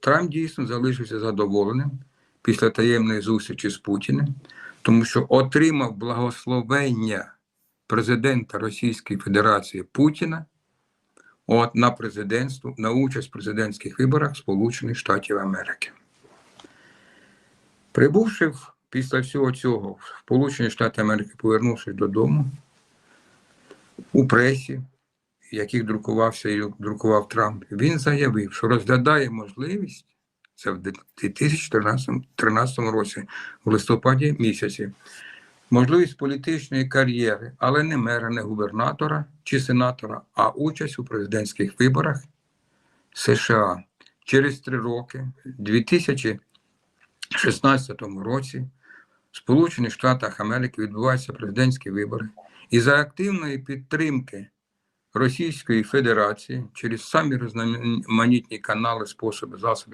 Трамп дійсно залишився задоволеним після таємної зустрічі з Путіним, тому що отримав благословення президента Російської Федерації Путіна от, на президентство, на участь в президентських виборах Сполучених Штатів Америки. Прибувши після всього цього в Сполучені Штати Америки, повернувшись додому, у пресі, яких друкувався і друкував Трамп, він заявив, що розглядає можливість це в 2013 році, в листопаді місяці, можливість політичної кар'єри, але не мера, не губернатора чи сенатора, а участь у президентських виборах США. Через три роки, в 2016 році, в Сполучених Штатах Америки відбуваються президентські вибори, і за активної підтримки Російської Федерації через самі різноманітні канали, способи, засоби